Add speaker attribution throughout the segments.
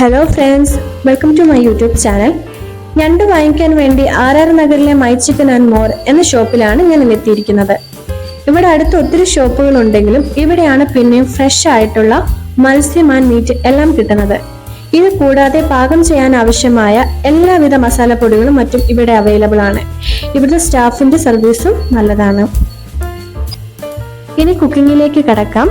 Speaker 1: Hello friends welcome to my YouTube channel ഞണ്ട് വാങ്ങിക്കാൻ വേണ്ടി ആർ നഗറിലെ മൈ ചിക്കൻ ആൻഡ് മോർ എന്ന ഷോപ്പിലാണ് ഞാൻ എത്തിയിരിക്കുന്നത്. ഇവിടെ അടുത്ത് ഒത്തിരി ഷോപ്പുകൾ ഉണ്ടെങ്കിലും ഇവിടെയാണ് പിന്നെയും ഫ്രഷ് ആയിട്ടുള്ള മത്സ്യം ആൻഡ് മീറ്റ് എല്ലാം കിട്ടുന്നത്. ഇത് കൂടാതെ പാകം ചെയ്യാൻ ആവശ്യമായ എല്ലാവിധ മസാലപ്പൊടികളും മറ്റും ഇവിടെ അവൈലബിൾ ആണ്. ഇവിടുത്തെ സ്റ്റാഫിന്റെ സർവീസും നല്ലതാണ്. ഇനി കുക്കിങ്ങിലേക്ക് കടക്കാം.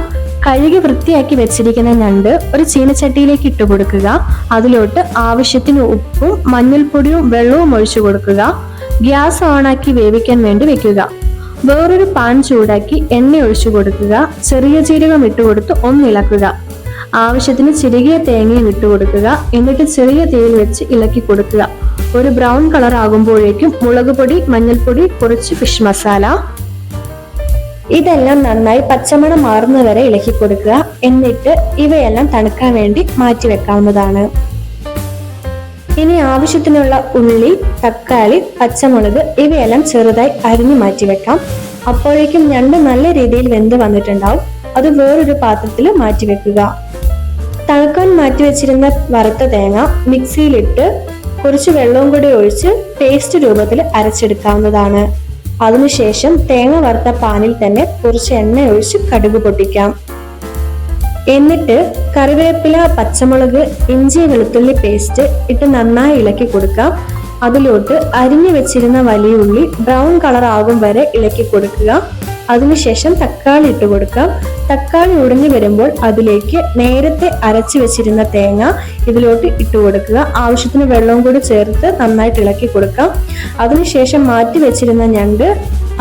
Speaker 1: കഴുകി വൃത്തിയാക്കി വെച്ചിരിക്കുന്ന ഞണ്ട് ഒരു ചീനച്ചട്ടിയിലേക്ക് ഇട്ട് കൊടുക്കുക. അതിലോട്ട് ആവശ്യത്തിന് ഉപ്പും മഞ്ഞൾപ്പൊടിയും വെള്ളവും ഒഴിച്ചു കൊടുക്കുക. ഗ്യാസ് ഓണാക്കി വേവിക്കാൻ വേണ്ടി വെക്കുക. വേറൊരു പാൻ ചൂടാക്കി എണ്ണ ഒഴിച്ചു കൊടുക്കുക. ചെറിയ ജീരകം ഇട്ട് കൊടുത്ത് ഒന്ന് ഇളക്കുക. ആവശ്യത്തിന് ചിരുകിയ തേങ്ങയും ഇട്ട് കൊടുക്കുക. എന്നിട്ട് ചെറിയ തീയിൽ വെച്ച് ഇളക്കി കൊടുക്കുക. ഒരു ബ്രൗൺ കളർ ആകുമ്പോഴേക്കും മുളക് പൊടി മഞ്ഞൾപ്പൊടി കുറച്ച് ഫിഷ് മസാല. ഇതെല്ലാം നന്നായി പച്ചമണം മാറുന്നവരെ ഇളക്കി കൊടുക്കുക. എന്നിട്ട് ഇവയെല്ലാം തണുക്കാൻ വേണ്ടി മാറ്റി വെക്കാവുന്നതാണ്. ഇനി ആവശ്യത്തിനുള്ള ഉള്ളി തക്കാളി പച്ചമുളക് ഇവയെല്ലാം ചെറുതായി അരിഞ്ഞു മാറ്റി വെക്കാം. അപ്പോഴേക്കും ഞണ്ട് നല്ല രീതിയിൽ വെന്ത് വന്നിട്ടുണ്ടാവും. അത് വേറൊരു പാത്രത്തിൽ മാറ്റി വെക്കുക. തണുക്കാൻ മാറ്റി വെച്ചിരുന്ന വറുത്ത തേങ്ങ മിക്സിയിലിട്ട് കുറച്ച് വെള്ളവും കൂടി ഒഴിച്ച് പേസ്റ്റ് രൂപത്തിൽ അരച്ചെടുക്കാവുന്നതാണ്. അതിനുശേഷം തേങ്ങ വറുത്ത പാനിൽ തന്നെ കുറച്ച് എണ്ണ ഒഴിച്ച് കടുക് പൊട്ടിക്കാം. എന്നിട്ട് കറിവേപ്പില പച്ചമുളക് ഇഞ്ചി വെളുത്തുള്ളി പേസ്റ്റ് ഇട്ട് നന്നായി ഇളക്കി കൊടുക്കാം. അതിലോട്ട് അരിഞ്ഞു വെച്ചിരുന്ന വലിയ ഉള്ളി ബ്രൗൺ കളർ ആകും വരെ ഇളക്കി കൊടുക്കുക. അതിനുശേഷം തക്കാളി ഇട്ട് കൊടുക്കാം. തക്കാളി ഉടഞ്ഞു വരുമ്പോൾ അതിലേക്ക് നേരത്തെ അരച്ചു വെച്ചിരുന്ന തേങ്ങ ഇതിലോട്ട് ഇട്ട് കൊടുക്കുക. ആവശ്യത്തിന് വെള്ളവും കൂടി ചേർത്ത് നന്നായിട്ട് ഇളക്കി കൊടുക്കാം. അതിനുശേഷം മാറ്റി വെച്ചിരുന്ന ഞണ്ട്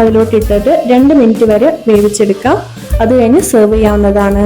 Speaker 1: അതിലോട്ട് ഇട്ടിട്ട് രണ്ട് മിനിറ്റ് വരെ വേവിച്ചെടുക്കാം. അത് കഴിഞ്ഞ് സെർവ് ചെയ്യാവുന്നതാണ്.